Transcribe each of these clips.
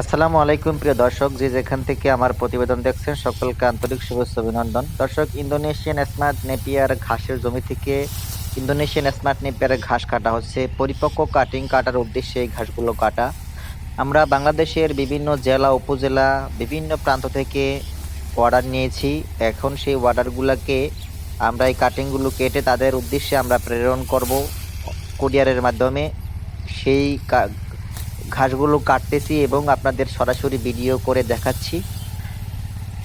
আসসালামু আলাইকুম, প্রিয় দর্শক। যে যেখান থেকে আমার প্রতিবেদন দেখছেন, সকলকে আন্তরিক শুভেচ্ছা, অভিনন্দন। দর্শক, ইন্দোনেশিয়ান স্মার্ট নেপিয়ার ঘাসের জমি থেকে ইন্দোনেশিয়ান স্মার্ট নেপিয়ারের ঘাস কাটা হচ্ছে। পরিপক্ক কাটিং কাটার উদ্দেশ্যে এই ঘাসগুলো কাটা। আমরা বাংলাদেশের বিভিন্ন জেলা, উপজেলা, বিভিন্ন প্রান্ত থেকে অর্ডার নিয়েছি। এখন সেই অর্ডারগুলোকে আমরা এই কাটিংগুলো কেটে তাদের উদ্দেশ্যে আমরা প্রেরণ করব। কুরিয়ারের মাধ্যমে সেই ঘাসগুলো কাটতেছি এবং আপনাদের সরাসরি ভিডিও করে দেখাচ্ছি।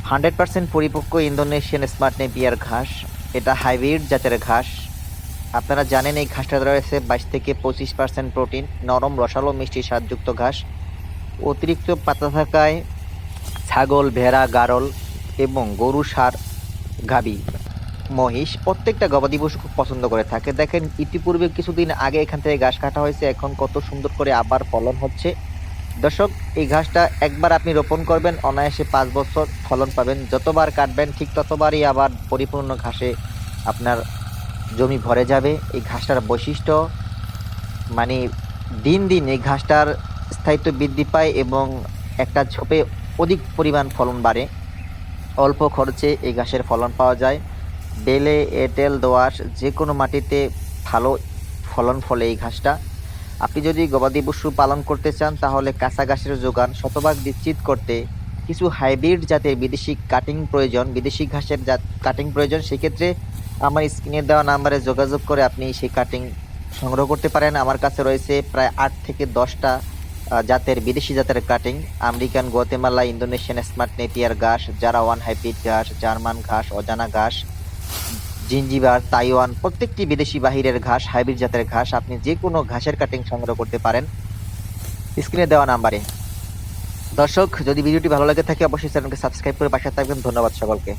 হান্ড্রেড পার্সেন্ট পরিপক্ক ইন্দোনেশিয়ান স্মার্ট নেপিয়ার ঘাস। এটা হাইব্রিড জাতের ঘাস। আপনারা জানেন এই ঘাসটা রয়েছে বাইশ থেকে পঁচিশ পার্সেন্ট প্রোটিন, নরম, রসালো, মিষ্টি, স্বাদযুক্ত ঘাস, অতিরিক্ত পাতা থাকায় ছাগল, ভেড়া, গারল এবং গরু সার গাবি মহিষ প্রত্যেকটা গবাদি পশু খুব পছন্দ করে থাকে। দেখেন, ইতিপূর্বে কিছুদিন আগে এখান থেকে ঘাস কাটা হয়েছে। এখন কত সুন্দর করে আবার ফলন হচ্ছে। দর্শক, এই ঘাসটা একবার আপনি রোপণ করবেন, অনায়াসে পাঁচ বছর ফলন পাবেন। যতবার কাটবেন, ঠিক ততবারই আবার পরিপূর্ণ ঘাসে আপনার জমি ভরে যাবে। এই ঘাসটার বৈশিষ্ট্য মানে দিন দিন এই ঘাসটার স্থায়িত্ব বৃদ্ধি পায় এবং একটা ঝোপে অধিক পরিমাণ ফলন বাড়ে। অল্প খরচে এই ঘাসের ফলন পাওয়া যায়। বেলে, এঁটেল দোয়াশ যে কোনো মাটিতে ভালো ফলন ফলে এই ঘাসটা। আপনি যদি গবাদি পশু পালন করতে চান, তাহলে কাঁচা ঘাসের যোগান শতভাগ নিশ্চিত করতে কিছু হাইব্রিড জাতের বিদেশি কাটিং প্রয়োজন, বিদেশি ঘাসের জাত কাটিং প্রয়োজন। সেক্ষেত্রে আমার স্ক্রিনে দেওয়া নাম্বারে যোগাযোগ করে আপনি সেই কাটিং সংগ্রহ করতে পারেন। আমার কাছে রয়েছে প্রায় আট থেকে দশটা জাতের বিদেশি জাতের cutting. American, Guatemala, Indonesian, smart Napier ঘাস যারা ওয়ান হাইব্রিড ঘাস, জার্মান ঘাস, অজানা ঘাস জিঞ্জিবার, তাইওয়ান, প্রত্যেকটি বিদেশি বাহিরের ঘাস, হাইব্রিড জাতের ঘাস, আপনি যে কোনো ঘাসের কাটিং সংগ্রহ করতে পারেন। স্ক্রিনে দেওয়া নাম্বারে। দর্শক, যদি ভিডিওটি ভালো লাগে থাকে, অবশ্যই চ্যানেলকে সাবস্ক্রাইব করে পাশে থাকবেন। ধন্যবাদ সকলকে।